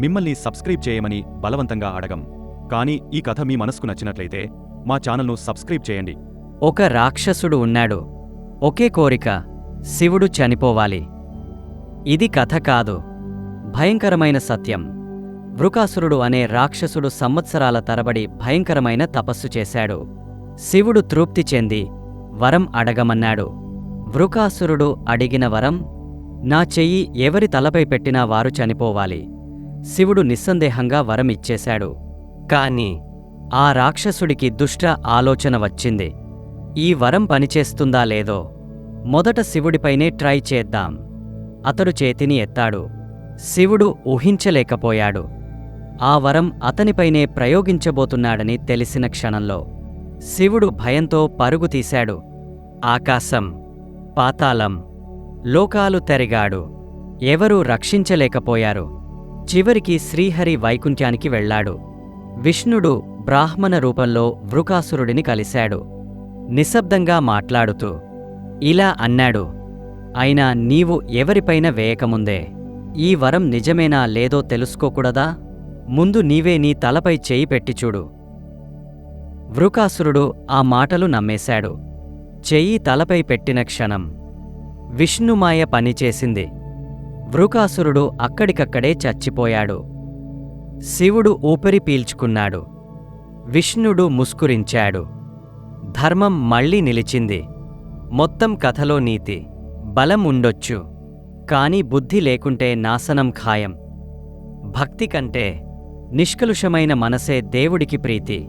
మిమ్మల్ని సబ్స్క్రైబ్ చేయమని బలవంతంగా అడగం. కానీ ఈ కథ మీ మనసుకు నచ్చినట్లయితే మా ఛానల్ను సబ్స్క్రైబ్ చేయండి. ఒక రాక్షసుడు ఉన్నాడు. ఒకే కోరిక శివుడు చనిపోవాలి. ఇది కథ కాదు. భయంకరమైన సత్యం. వృకాసురుడు అనే రాక్షసుడు సంవత్సరాల తరబడి భయంకరమైన తపస్సు చేశాడు. శివుడు తృప్తి చెంది వరం అడగమన్నాడు. వృకాసురుడు అడిగిన వరం నా చెయ్యి ఎవరి తలపై పెట్టినా వారు చనిపోవాలి. శివుడు నిస్సందేహంగా వరం ఇచ్చేశాడు కాని ఆ రాక్షసుడికి దుష్ట ఆలోచన వచ్చింది. ఈ వరం పనిచేస్తుందా లేదో మొదట శివుడిపైనే ట్రై చేద్దాం. అతడు చేతిని ఎత్తాడు. శివుడు ఊహించలేకపోయాడు. ఆ వరం అతనిపైనే ప్రయోగించబోతున్నాడని తెలిసిన క్షణంలో శివుడు భయంతో పరుగు తీశాడు. ఆకాశం పాతాళం లోకాలు తెరిగాడు. ఎవరూ రక్షించలేకపోయారు. చివరికి శ్రీహరి వైకుంఠానికి వెళ్ళాడు. విష్ణుడు బ్రాహ్మణ రూపంలో వృకాసురుడిని కలిశాడు. నిశ్శబ్దంగా మాట్లాడుతూ ఇలా అన్నాడు అయినా నీవు ఎవరిపైన వేయకముందే? ఈ వరం నిజమేనా లేదో తెలుసుకోకూడదా? ముందు నీవే నీ తలపై చేయి పెట్టి చూడు. వృకాసురుడు ఆ మాటలు నమ్మేశాడు. చెయ్యి తలపై పెట్టిన క్షణం విష్ణుమాయ పనిచేసింది. వృకాసురుడు అక్కడికక్కడే చచ్చిపోయాడు. శివుడు ఊపిరి పీల్చుకున్నాడు. విష్ణుడు ముస్కురించాడు. ధర్మం మళ్ళీ నిలిచింది. మొత్తం కథలో నీతి. బలం ఉండొచ్చు. కాని బుద్ధి లేకుంటే నాశనం ఖాయం. భక్తి కంటే నిష్కలుషమైన మనసే దేవుడికి ప్రీతి.